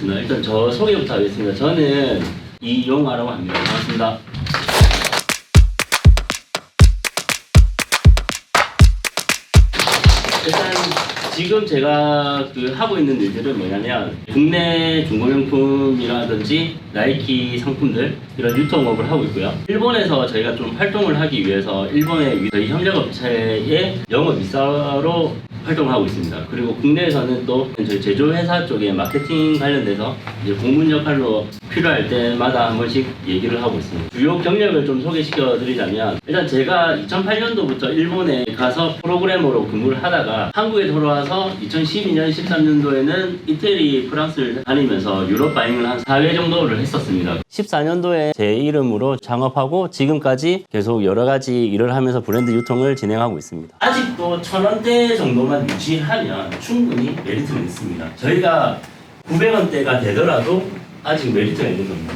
시작하겠습니다. 일단 저 소개부터 하겠습니다. 저는 이용아라고 합니다. 반갑습니다. 일단 지금 제가 그 하고 있는 일들은 뭐냐면 국내 중고명품이라든지 나이키 상품들 이런 유통업을 하고 있고요. 일본에서 저희가 좀 활동을 하기 위해서 일본의 저희 협력업체의 영업 이사로 활동을 하고 있습니다. 그리고 국내에서는 또 저희 제조회사 쪽에 마케팅 관련돼서 이제 공문 역할로 필요할 때마다 한 번씩 얘기를 하고 있습니다. 주요 경력을 좀 소개시켜 드리자면 일단 제가 2008년도부터 일본에 가서 프로그래머로 근무를 하다가 한국에 돌아와서 2012년 13년도에는 이태리 프랑스를 다니면서 유럽 바잉을 한 4회 정도를 했었습니다. 14년도에 제 이름으로 창업하고 지금까지 계속 여러 가지 일을 하면서 브랜드 유통을 진행하고 있습니다. 아직도 천 원대 정도 만 유지하면 충분히 메리트는 있습니다. 저희가 900원대가 되더라도 아직 메리트가 있는 겁니다.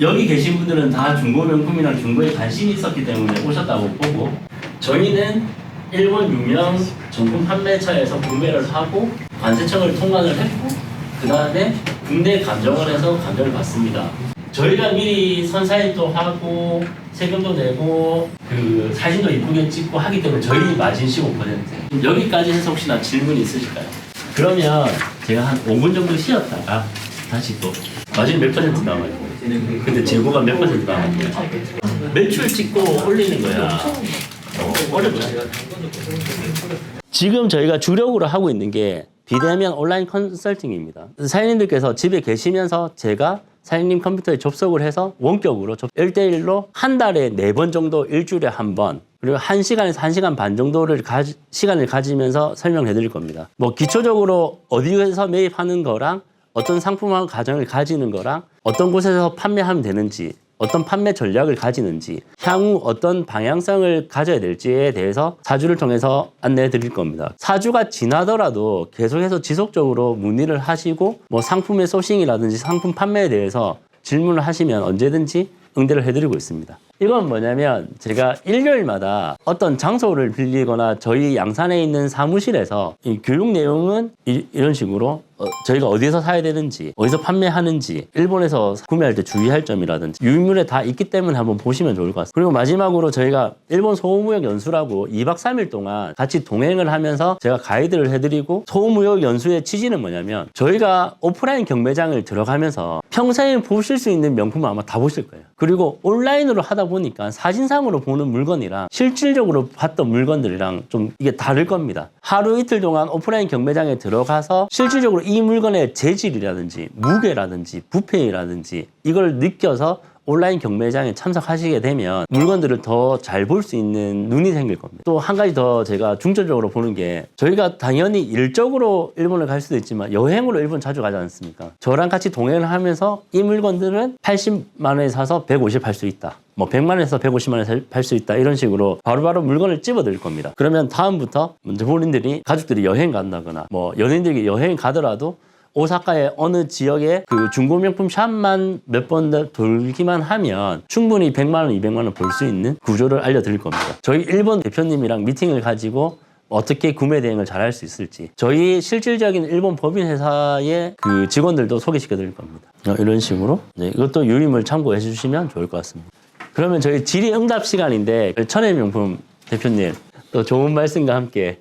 여기 계신 분들은 다 중고 명품이랑 중고에 관심이 있었기 때문에 오셨다고 보고 저희는 일본 유명 정품 판매처에서 구매를 하고 관세청을 통관을 했고 그 다음에 국내 감정을 해서 감정을 받습니다. 저희가 미리 선사인도 하고 세금도 내고 그 사진도 이쁘게 찍고 하기 때문에 저희 마진 15% 여기까지 해서 혹시나 질문 있으실까요? 그러면 제가 한 5분 정도 쉬었다가 다시 또 마진 몇 퍼센트 남아요? 근데 재고가 몇 퍼센트 남아요? 매출 찍고 올리는 거야. 어, 어렵지. 지금 저희가 주력으로 하고 있는 게 비대면 온라인 컨설팅입니다. 사장님들께서 집에 계시면서 제가 사장님 컴퓨터에 접속을 해서 원격으로 1대1로 한 달에 네 번 정도 일주일에 한 번 그리고 한시간에서한시간반 정도를 가지, 시간을 가지면서 설명해 드릴 겁니다. 뭐 기초적으로 어디에서 매입하는 거랑 어떤 상품화 과정을 가지는 거랑 어떤 곳에서 판매하면 되는지 어떤 판매 전략을 가지는지 향후 어떤 방향성을 가져야 될지에 대해서 사주를 통해서 안내해 드릴 겁니다. 사주가 지나더라도 계속해서 지속적으로 문의를 하시고 뭐 상품의 소싱이라든지 상품 판매에 대해서 질문을 하시면 언제든지 응대를 해드리고 있습니다. 이건 뭐냐면 제가 일요일마다 어떤 장소를 빌리거나 저희 양산에 있는 사무실에서 이 교육 내용은 이, 런 식으로 어, 저희가 어디서 사야 되는지 어디서 판매하는지 일본에서 구매할 때 주의할 점이라든지 유인물에 다 있기 때문에 한번 보시면 좋을 것 같습니다. 그리고 마지막으로 저희가 일본 소무역 연수라고 2박 3일 동안 같이 동행을 하면서 제가 가이드를 해드리고 소무역 연수의 취지는 뭐냐면 저희가 오프라인 경매장을 들어가면서 평생에 보실 수 있는 명품을 아마 다 보실 거예요. 그리고 온라인으로 하다 보니까 사진상으로 보는 물건이랑 실질적으로 봤던 물건들이랑 좀 이게 다를 겁니다. 하루 이틀 동안 오프라인 경매장에 들어가서 실질적으로 이 물건의 재질이라든지 무게라든지 부패이라든지 이걸 느껴서 온라인 경매장에 참석하시게 되면 물건들을 더 잘 볼 수 있는 눈이 생길 겁니다. 또 한 가지 더 제가 중점적으로 보는 게 저희가 당연히 일적으로 일본을 갈 수도 있지만 여행으로 일본 자주 가지 않습니까? 저랑 같이 동행을 하면서 이 물건들은 80만 원에 사서 150 할 수 있다. 뭐 100만 원에서 150만 원에 팔 수 있다 이런 식으로 바로바로 물건을 집어 드릴 겁니다. 그러면 다음부터 먼저 본인들이 가족들이 여행 간다거나 뭐 연예인들이 여행 가더라도 오사카의 어느 지역에 그 중고명품 샵만 몇 번 돌기만 하면 충분히 100만 원, 200만 원벌수 있는 구조를 알려드릴 겁니다. 저희 일본 대표님이랑 미팅을 가지고 어떻게 구매 대행을 잘 할 수 있을지 저희 실질적인 일본 법인 회사의 그 직원들도 소개시켜 드릴 겁니다. 어, 이런 식으로 네, 이것도 유림을 참고해 주시면 좋을 것 같습니다. 그러면 저희 질의 응답 시간인데 천혜 명품 대표님 또 좋은 말씀과 함께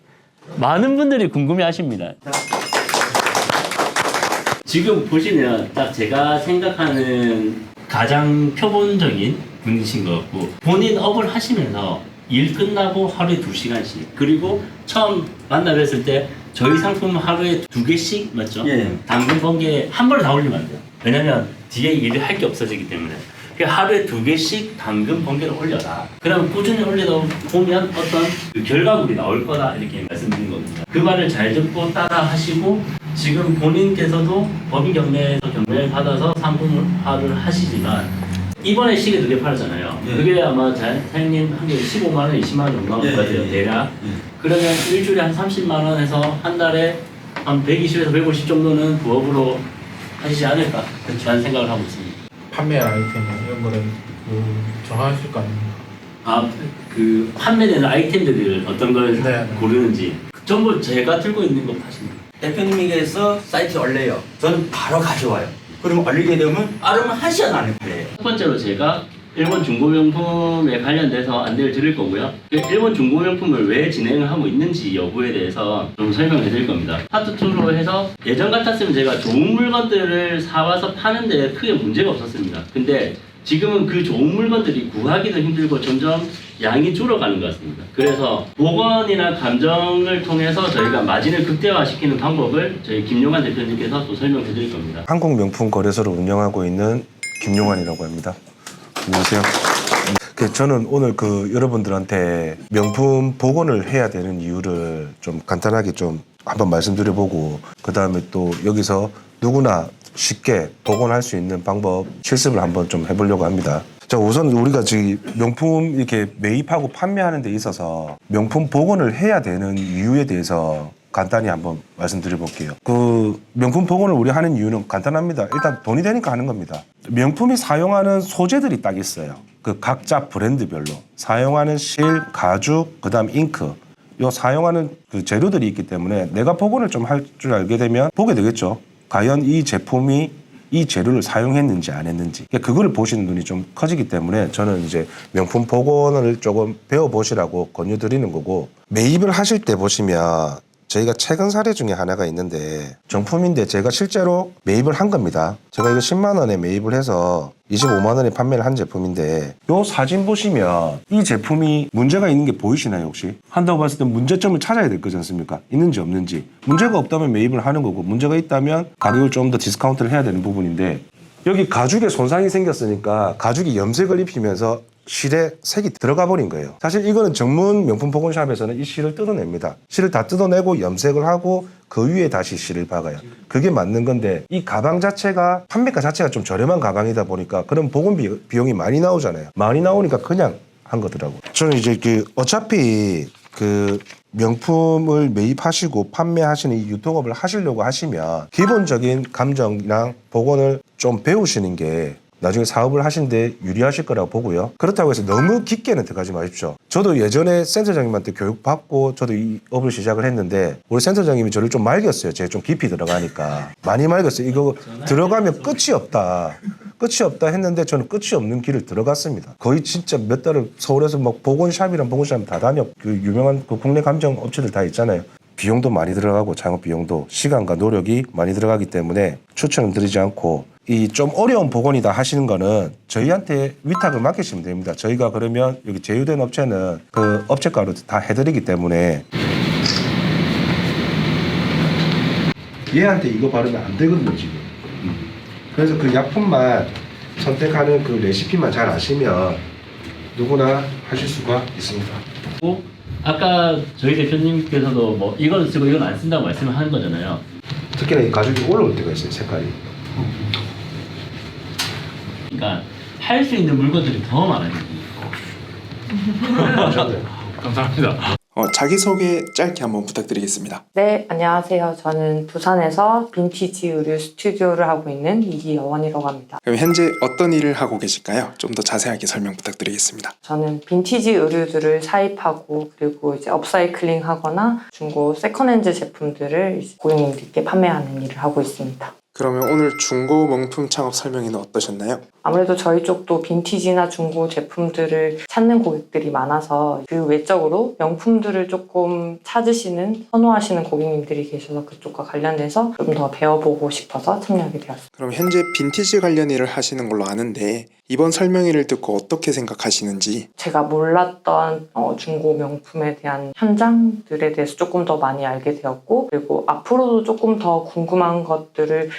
많은 분들이 궁금해 하십니다. 지금 보시면 딱 제가 생각하는 가장 표본적인 분이신 것 같고 본인 업을 하시면서 일 끝나고 하루에 두 시간씩 그리고 처음 만나 뵀을 때 저희 상품 하루에 두 개씩 맞죠? 예. 당근 번개 한 번에 다 올리면 안 돼요. 왜냐면 뒤에 일을 할 게 없어지기 때문에. 그러니까 하루에 두 개씩 당근 번개를 올려라. 그럼 꾸준히 올리다 보면 어떤 그 결과물이 나올 거다 이렇게 말씀드린 겁니다. 그 말을 잘 듣고 따라 하시고 지금 본인께서도 법인 경매에서 경매를 받아서 상품화를 하시지만 이번에 시계 두 개 팔았잖아요. 예. 그게 아마 자- 사장님 한 개에 15만 원, 20만 원 정도 나올 예, 것 같아요. 예, 예. 대략. 예. 그러면 일주일에 한 30만 원에서 한 달에 한 120에서 150 정도는 부업으로 하시지 않을까 라는 생각을 하고 있습니다. 판매 아이템 이런 거를 그 정하실 거 아닙니까? 아, 그 판매되는 아이템들을 어떤 걸 네, 네. 고르는지 전부 제가 들고 있는 거 파십니다. 대표님에게서 사이트 올려요. 저는 바로 가져와요. 그럼 올리게 되면 빠르면 한 시간 안에 팔려요. 첫 번째로 제가 일본 중고명품에 관련돼서 안내를 드릴 거고요. 그 일본 중고명품을 왜 진행을 하고 있는지 여부에 대해서 좀 설명해 드릴 겁니다. 파트 2로 해서 예전 같았으면 제가 좋은 물건들을 사와서 파는데 크게 문제가 없었습니다. 근데 지금은 그 좋은 물건들이 구하기도 힘들고 점점 양이 줄어가는 것 같습니다. 그래서 복원이나 감정을 통해서 저희가 마진을 극대화시키는 방법을 저희 김용환 대표님께서 또 설명해 드릴 겁니다. 한국 명품 거래소를 운영하고 있는 김용환이라고 합니다. 안녕하세요. 그 저는 오늘 그 여러분들한테 명품 복원을 해야 되는 이유를 좀 간단하게 좀 한번 말씀드려보고 그 다음에 또 여기서 누구나 쉽게 복원할 수 있는 방법 실습을 한번 좀 해보려고 합니다. 자 우선 우리가 지금 명품 이렇게 매입하고 판매하는 데 있어서 명품 복원을 해야 되는 이유에 대해서 간단히 한번 말씀드려 볼게요. 그 명품 복원을 우리 하는 이유는 간단합니다. 일단 돈이 되니까 하는 겁니다. 명품이 사용하는 소재들이 딱 있어요. 그 각자 브랜드별로 사용하는 실, 가죽, 그다음 잉크. 요 사용하는 그 재료들이 있기 때문에 내가 복원을 좀 할 줄 알게 되면 보게 되겠죠. 과연 이 제품이 이 재료를 사용했는지 안 했는지. 그러니까 그거를 보시는 눈이 좀 커지기 때문에 저는 이제 명품 복원을 조금 배워보시라고 권유드리는 거고 매입을 하실 때 보시면 저희가 최근 사례 중에 하나가 있는데 정품인데 제가 실제로 매입을 한 겁니다. 제가 이거 10만 원에 매입을 해서 25만 원에 판매를 한 제품인데 요 사진 보시면 이 제품이 문제가 있는 게 보이시나요 혹시? 한다고 봤을 때 문제점을 찾아야 될 거지 않습니까? 있는지 없는지 문제가 없다면 매입을 하는 거고 문제가 있다면 가격을 좀 더 디스카운트를 해야 되는 부분인데 여기 가죽에 손상이 생겼으니까 가죽이 염색을 입히면서 실에 색이 들어가 버린 거예요. 사실 이거는 전문 명품 복원샵에서는 이 실을 뜯어냅니다. 실을 다 뜯어내고 염색을 하고 그 위에 다시 실을 박아요. 그게 맞는 건데 이 가방 자체가 판매가 자체가 좀 저렴한 가방이다 보니까 그런 복원 비- 비용이 많이 나오잖아요. 많이 나오니까 그냥 한 거더라고. 저는 이제 그 어차피 그 명품을 매입하시고 판매하시는 이 유통업을 하시려고 하시면 기본적인 감정이랑 복원을 좀 배우시는 게 나중에 사업을 하시는데 유리하실 거라고 보고요. 그렇다고 해서 너무 깊게는 들어가지 마십시오. 저도 예전에 센터장님한테 교육받고 저도 이 업을 시작을 했는데 우리 센터장님이 저를 좀 말겼어요. 제가 좀 깊이 들어가니까. 많이 말겼어요. 이거 들어가면 끝이 없다. 끝이 없다 했는데 저는 끝이 없는 길을 들어갔습니다. 거의 진짜 몇 달을 서울에서 막 복원샵이랑 복원샵 다 다녀. 그 유명한 그 국내 감정 업체들 다 있잖아요. 비용도 많이 들어가고 창업 비용도 시간과 노력이 많이 들어가기 때문에 추천을 드리지 않고 이 좀 어려운 복원이다 하시는 거는 저희한테 위탁을 맡기시면 됩니다. 저희가 그러면 여기 제휴된 업체는 그 업체가로 다 해드리기 때문에 얘한테 이거 바르면 안 되거든요 지금. 그래서 그 약품만 선택하는 그 레시피만 잘 아시면 누구나 하실 수가 있습니다. 고 아까 저희 대표님께서도 뭐 이건 쓰고 이건 안 쓴다고 말씀을 하는 거잖아요. 특히나 이 가죽이 올라올 때가 있어요 색깔이. 그러니까 할 수 있는 물건들이 더 많아요. 보셨나요? 감사합니다. 어, 자기소개 짧게 한번 부탁드리겠습니다. 네, 안녕하세요. 저는 부산에서 빈티지 의류 스튜디오를 하고 있는 이기여원이라고 합니다. 그럼 현재 어떤 일을 하고 계실까요? 좀 더 자세하게 설명 부탁드리겠습니다. 저는 빈티지 의류들을 사입하고 그리고 이제 업사이클링 하거나 중고 세컨핸즈 제품들을 고객님들께 판매하는 일을 하고 있습니다. 그러면 오늘 중고 명품 창업 설명회는 어떠셨나요? 아무래도 저희 쪽도 빈티지나 중고 제품들을 찾는 고객들이 많아서 그 외적으로 명품들을 조금 찾으시는, 선호하시는 고객님들이 계셔서 그쪽과 관련돼서 좀 더 배워보고 싶어서 참여하게 되었습니다. 그럼 현재 빈티지 관련 일을 하시는 걸로 아는데 이번 설명회를 듣고 어떻게 생각하시는지 제가 몰랐던 어, 중고 명품에 대한 현장들에 대해서 조금 더 많이 알게 되었고 그리고 앞으로도 조금 더 궁금한 것들을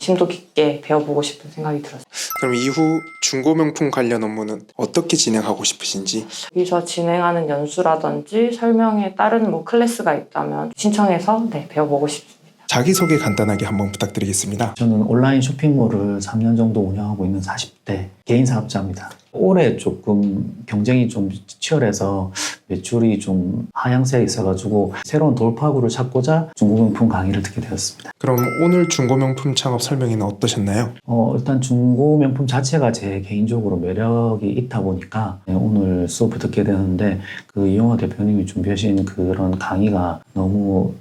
심도 깊게 배워보고 싶은 생각이 들었어요. 그럼 이후 중고 명품 관련 업무는 어떻게 진행하고 싶으신지 여기서 진행하는 연수라든지 설명에 따른 뭐 클래스가 있다면 신청해서 네, 배워보고 싶습니다. 자기소개 간단하게 한번 부탁드리겠습니다. 저는 온라인 쇼핑몰을 3년 정도 운영하고 있는 40대 개인 사업자입니다. 올해 조금 경쟁이 좀 치열해서 매출이 좀 하향세에 있어가지고 새로운 돌파구를 찾고자 중고명품 강의를 듣게 되었습니다. 그럼 오늘 중고 명품 창업 설명회는 어떠셨나요? 어, 일단 중고명품 자체가 제 개인적으로 매력이 있다 보니까 네, 오늘 수업을 듣게 되는데 그 이용화 대표님이 준비하신 그런 강의가 너무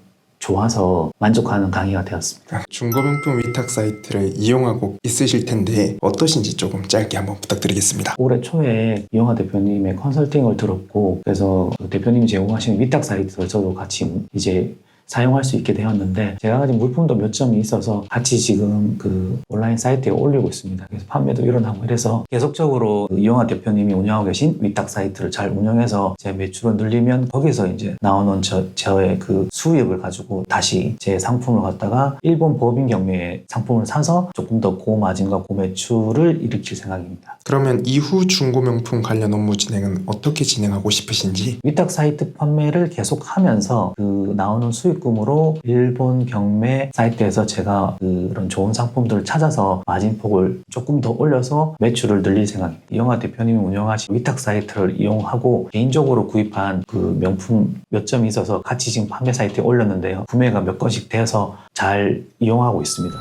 좋아서 만족하는 강의가 되었습니다. 중고명품 위탁 사이트를 이용하고 있으실 텐데 어떠신지 조금 짧게 한번 부탁드리겠습니다. 올해 초에 이영하 대표님의 컨설팅을 들었고 그래서 그 대표님이 제공하시는 위탁 사이트를 저도 같이 이제 사용할 수 있게 되었는데 제가 가진 물품도 몇 점이 있어서 같이 지금 그 온라인 사이트에 올리고 있습니다. 그래서 판매도 일어나고 이래서 계속적으로 그 이영하 대표님이 운영하고 계신 위탁 사이트를 잘 운영해서 제 매출을 늘리면 거기서 이제 나오는 저, 저의 그 수입을 가지고 다시 제 상품을 갖다가 일본 법인 경매에 상품을 사서 조금 더 고마진과 고매출을 일으킬 생각입니다. 그러면 이후 중고 명품 관련 업무 진행은 어떻게 진행하고 싶으신지 위탁 사이트 판매를 계속 하면서 그 나오는 수익금으로 일본 경매 사이트에서 제가 그런 좋은 상품들을 찾아서 마진폭을 조금 더 올려서 매출을 늘릴 생각입니다. 이영하 대표님이 운영하신 위탁 사이트를 이용하고 개인적으로 구입한 그 명품 몇 점이 있어서 같이 지금 판매 사이트에 올렸는데요. 구매가 몇 건씩 돼서 잘 이용하고 있습니다.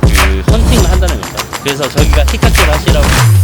그 헌팅을 한다는 겁니다. 그래서 저기가 티카트를 하시라고